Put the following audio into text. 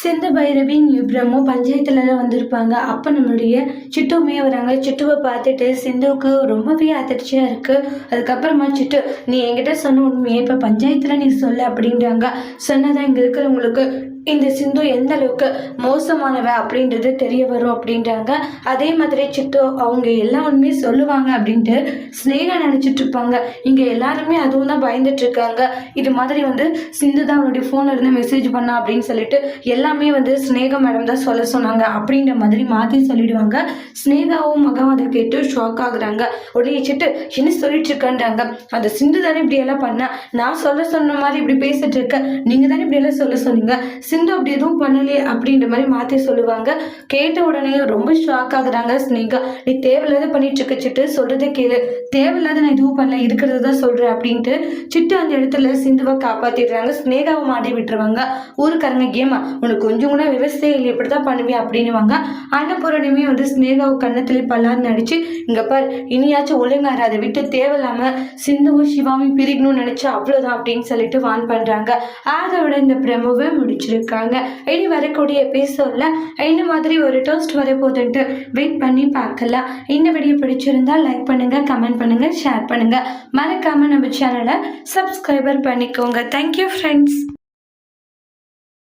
சிந்து பைரவி பிரம்மு பஞ்சாயத்துலலாம் வந்திருப்பாங்க. அப்போ நம்மளுடைய சிட்டுவுமே வராங்க சிட்டுவை பார்த்துட்டு சிந்துவுக்கு ரொம்பவே அதிர்ச்சியாக இருக்குது அதுக்கப்புறமா சிட்டு நீ என்கிட்ட சொன்ன உண்மையை இப்போ பஞ்சாயத்தில் நீ சொல்லு அப்படின்றாங்க. சொன்னதான் இங்கே இருக்கிறவங்களுக்கு இந்த சிந்து எந்த அளவுக்கு மோசமானவ அப்படின்றது தெரிய வரும் அப்படின்றாங்க. அதே மாதிரி சித்து அவங்க எல்லா உண்மையும் சொல்லுவாங்க அப்படின்ட்டு ஸ்னேகா நினச்சிட்டு இருப்பாங்க. இங்கே எல்லாருமே அதுவும் தான் பயந்துட்டு இருக்காங்க. இது மாதிரி வந்து சிந்து தான் அவனுடைய ஃபோனில் இருந்து மெசேஜ் பண்ணா அப்படின்னு சொல்லிட்டு எல்லாமே வந்து ஸ்னேகா மேடம் தான் சொல்ல சொன்னாங்க அப்படின்ற மாதிரி மாற்றி சொல்லிடுவாங்க. ஸ்னேகாவும் மகம் அதை கேட்டு ஷாக் ஆகுறாங்க. உடனே சிட்டு என்ன சொல்லிட்டு இருக்கேன்றாங்க? அந்த சிந்து தானே இப்படி எல்லாம் பண்ணா? நான் சொல்ல சொன்ன மாதிரி இப்படி பேசிட்டு இருக்க. நீங்கள் தானே இப்படி எல்லாம் சொல்ல சொன்னீங்க. சிந்து அப்படி எதுவும் பண்ணலையே அப்படின்ற மாதிரி மாற்றி சொல்லுவாங்க. கேட்ட உடனே ரொம்ப ஷாக் ஆகுறாங்க ஸ்னேகா. நீ தேவையில்லாத பண்ணிட்டு இருக்க சிட்டு சொல்றதை கேளு. தேவையில்லாத நான் எதுவும் பண்ணல இருக்கிறது தான் சொல்கிறேன் அப்படின்ட்டு சிட்டு அந்த இடத்துல சிந்துவை காப்பாற்றிடுறாங்க ஸ்னேகாவை மாட்டி விட்டுருவாங்க. ஊருக்காரங்க கேமா உனக்கு கொஞ்சம் கூட விவசாயம் இல்லை இப்படி தான் பண்ணுவேன் அப்படின்னுவாங்க. அன்னபூரணியுமே வந்து ஸ்னேகாவை கண்ணத்துல பல்லார்னு நடிச்சு இங்கே பார் இனியாச்சும் ஒழுங்காரு அதை விட்டு தேவையில்லாம சிந்துவும் சிவாவும் பிரிக்கணும்னு நினைச்சா அவ்வளோதான் அப்படின்னு சொல்லிட்டு வான் பண்றாங்க. அதோட இந்த பிரமுவை முடிச்சிருக்காங்க இனி வரக்கூடிய எபிசோடில் இந்த மாதிரி ஒரு டோஸ்ட் வரப்போகுதுன்ட்டு வெயிட் பண்ணி பார்க்கலாம். இந்த வீடியோ பிடிச்சிருந்தா லைக் பண்ணுங்க கமெண்ட் பண்ணுங்க ஷேர் பண்ணுங்க. மறக்காம நம்ம சேனலை சப்ஸ்கிரைபர் பண்ணிக்கோங்க. Thank you friends